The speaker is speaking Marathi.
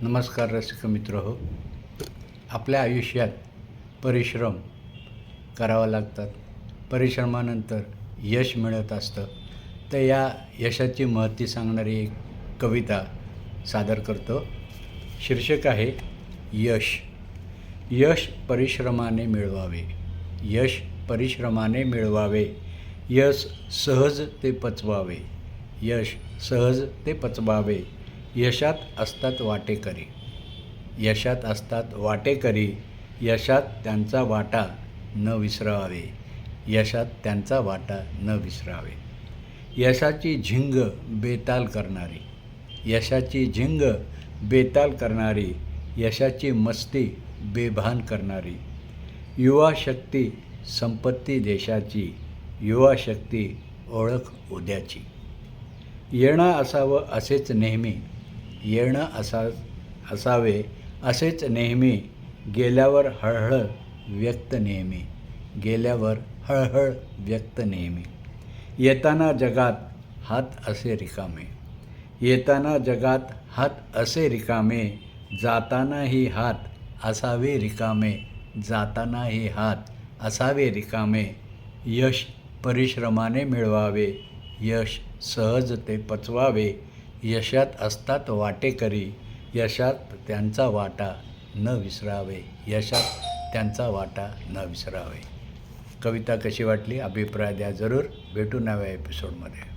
नमस्कार रसिक मित्र हो आपल्या आयुष्यात परिश्रम करावा लागतात. परिश्रमानंतर यश मिळत असतं. तर या यशाची महती सांगणारी एक कविता सादर करतो. शीर्षक आहे यश. यश परिश्रमाने मिळवावे. यश परिश्रमाने मिळवावे. यश सहज ते पचवावे. यश सहज ते पचवावे. यशात असतात वाटेकरी. यशात असतात वाटेकरी. यशात त्यांचा वाटा न विसरावे. यशात त्यांचा वाटा न विसरावे. यशाची झिंग बेताल करणारी. यशाची झिंग बेताल करणारी. यशाची मस्ती बेभान करणारी. युवा शक्ती संपत्ती देशाची. युवा शक्ती ओळख उद्याची. येणं असावं असेच नेहमी. येणं असा असावे असेच नेहमी गेल्यावर हळहळ व्यक्त नेहमी. गेल्यावर हळहळ व्यक्त नेहमी. येताना जगात हात असे रिकामे. येताना जगात हात असे रिकामे जातानाही हात असावे रिकामे जातानाही हात असावे रिकामे. यश परिश्रमाने मिळवावे यश सहजते पचवावे यशात असतात वाटेकरी. यशात त्यांचा वाटा न विसरावे. यशात त्यांचा वाटा न विसरावे. कविता कशी वाटली? अभिप्राय द्या जरूर. भेटू नव्या एपिसोडमध्ये